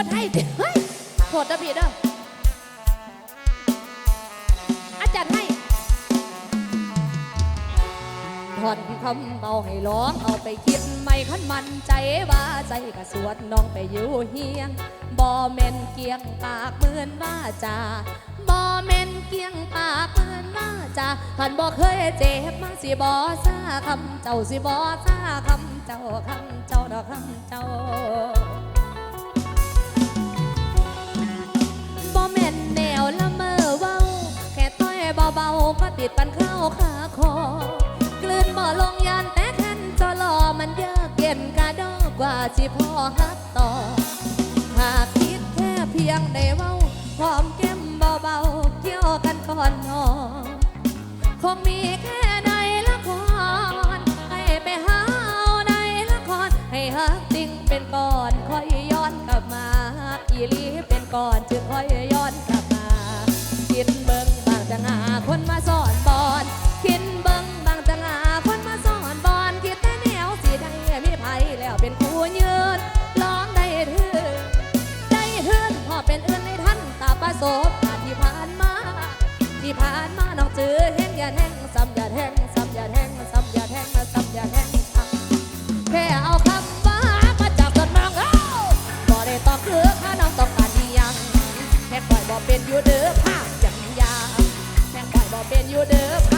คนไทยเฮ้ยโทษนะพี่เด้ออาจารย์ให้ถอนคำเอาให้ร้องเอาไปคิดไม่คันมันใจว่าใจกระสวดน้องไปอยู่เฮียงบ่แม่นเกียงปากเหมือนว่าจาบ่แม่นเกียงปากเหมือนว่าจาหันบ่เคยเจ็บมาสิบ่ซาคำเจ้าสิบ่ซาคำเจ้าคำเจ้าดอกคำเจ้า ละเมอเว้า แค่ต้อยเบาๆก็ติดปันเข้าขาคอกลืนบ่ลงยานแต่คันจอลอมันยากเย็นกะดอกกว่าสิพ่อฮักต่อหากคิดแค่เพียงได้เว้าหอมแก้มเบาๆเกี่ยวกันก่อนนอนคงมีแค่ในละครให้ไปหาเอาในละครให้ฮักจริงเป็นก่อนค่อยย้อนกลับมาอีลีเป็นก่อนจึงค่อยย้อน สบกานที่ผ่านมา ที่ผ่านมาน้องเจอแห้งอย่าแห้งซ้ำอย่าแห้งซ้ำอย่าแห้งซ้ำอย่าแห้งซ้ำอย่าแห้งแค่เอาคำว่ามาจับต้นมองเอ้าบ่ได้ตองคือข้าน้องต้องการดียังแค่ปล่อยบ่เป็นอยู่เด้อภาพอย่างยางแค่ปล่อยบ่เป็นอยู่เด้อภา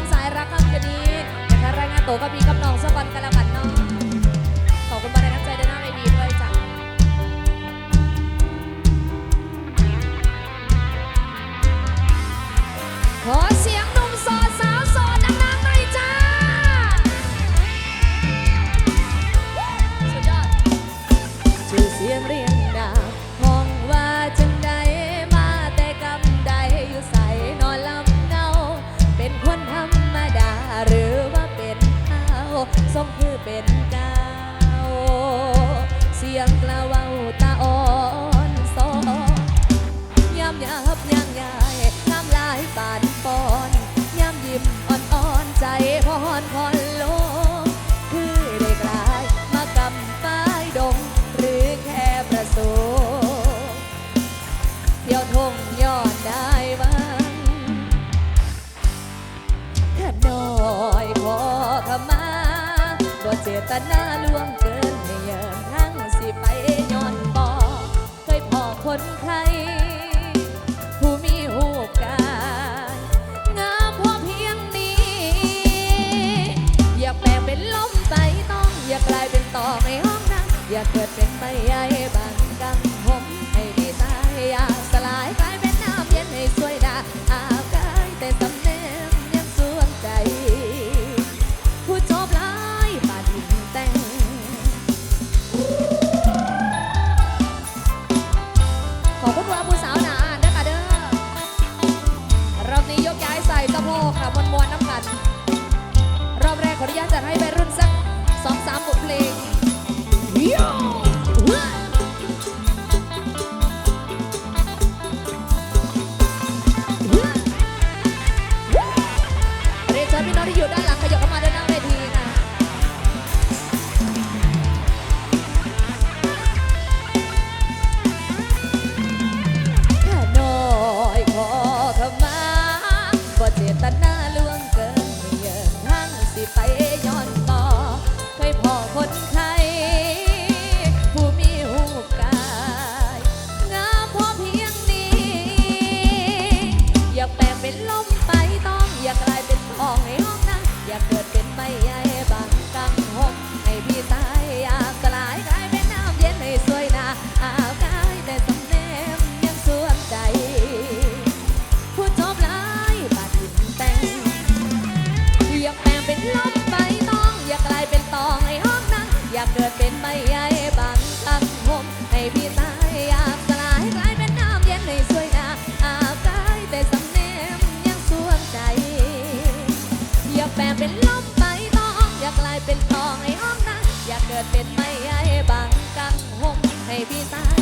รสายรักคำคืนนี้นะคะรายงานตัวกับพี่กับน้องสปันกันแล้วกันเนาะขอบคุณบรรดาน้ำใจด้านหน้าเวทีด้วยจ้ะขอ เจตนาล่วงเกินให้ยินทั้งสิไปย้อนบ่เคยพอคนใคร เป็นไม้ไอ้บางกังหงให้พี่ตา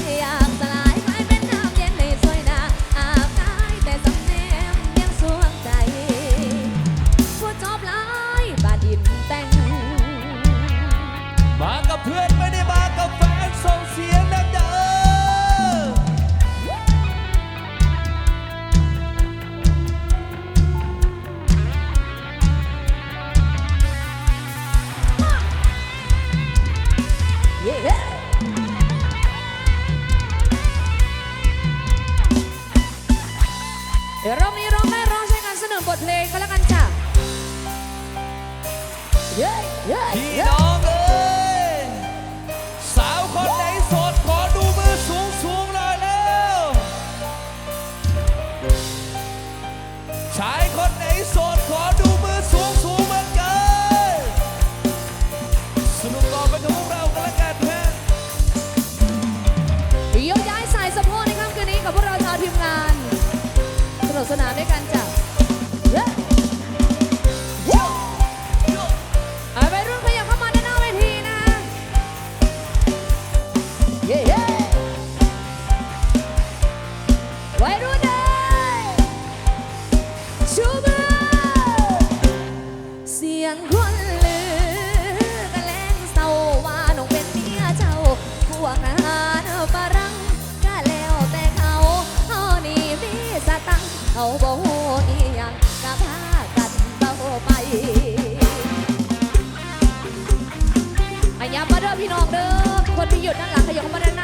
อียังกะพากันเบาไปอันยามาเด้อพี่น้องเด้อคนที่หยุดนั่นหลังขยับมาด้านหน้า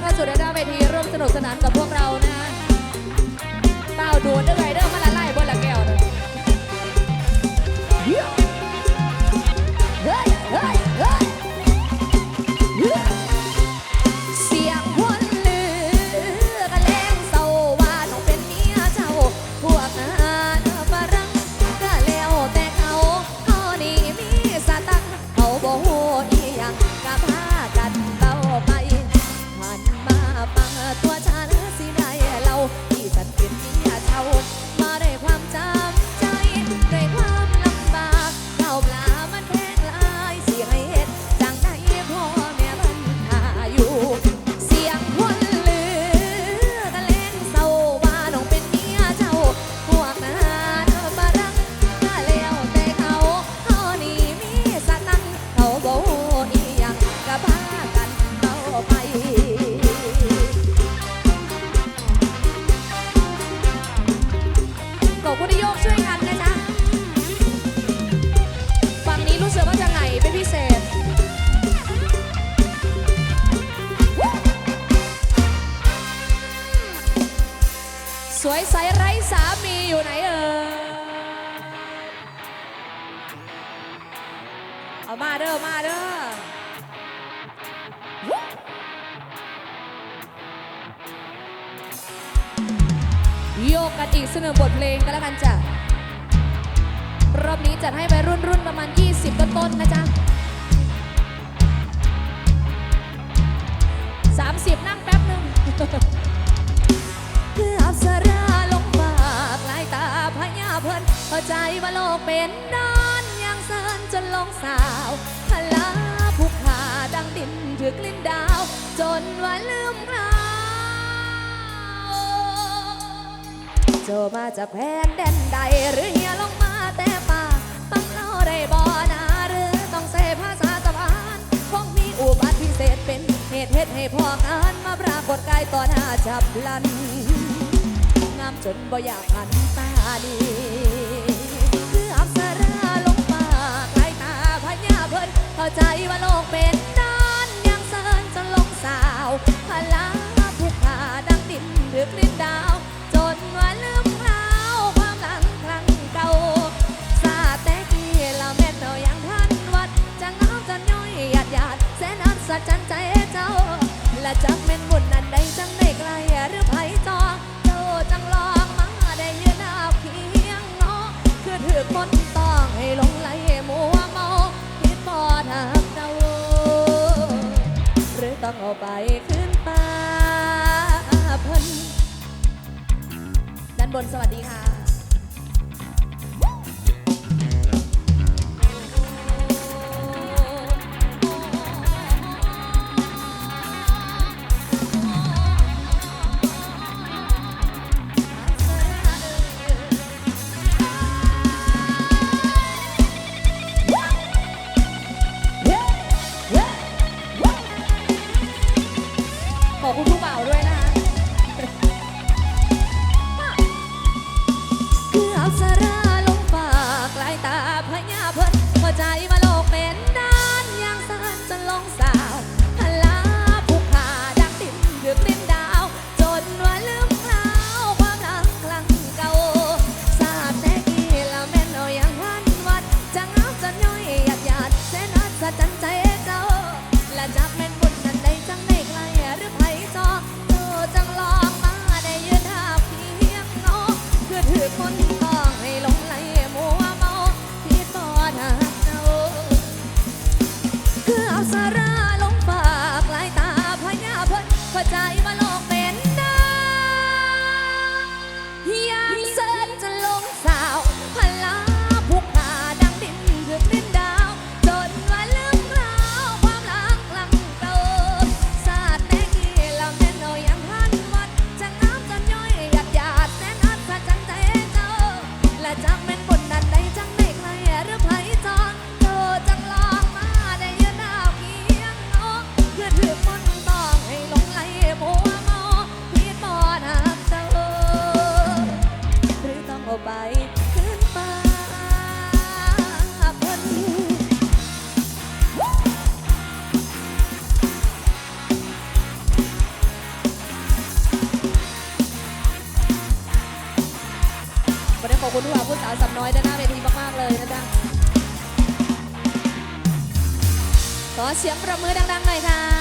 เข้าสู่ด้านเวทีร่วมสนุกสนานกับพวกเรานะฮเต่าดูดเด้อไรเด้อมาละไล่บนละแก้วเลย มาเด้อ มาเด้อโยกกันอีกเสนอบทเพลงกันแล้วกันจ้ะ รอบนี้จัดให้ไปรุ่นรุ่นประมาณ 20 ต้นต้นนะจ๊ะ 30 นั่งแป๊บหนึ่งเกือบสระลงปากลายตาพญาเพลินเข้าใจว่าโลกเป็นได้ จนลองสาวทะลาผูกขาดังดินถือกลิ้นดาว จนว่าลืมคราวโจมาจากแพนแดนใดหรือเฮียลงมาแต่ป่าต้องเข้าได้บ่อนาหรือต้องเสภาษาตะวันคงมีอุบัติพิเศษเป็นเหตุเหตุให้พอกานมาปรากฏกายต่อหน้าจับลันงามจนบ่อยากหันตาดี เพิ่นเข้าใจว่าโลกเป็นด้านยังเซินจนลงสาวพลาผู้ขาดังดินหรือกลิ่นดาว จนว่าลืมเล่าความหลังครั้งเก่าซาแต่กี้ละแม่นเรายังทันวัด จะเงาจะย่อยหยาดหยาดแสนอัศจรรย์ใจเจ้า และจักแม่นบุญ เอาไปขึ้นป่าเพิ่นด้านบนสวัสดีค่ะ เสียงประมือดังๆหน่อยค่ะ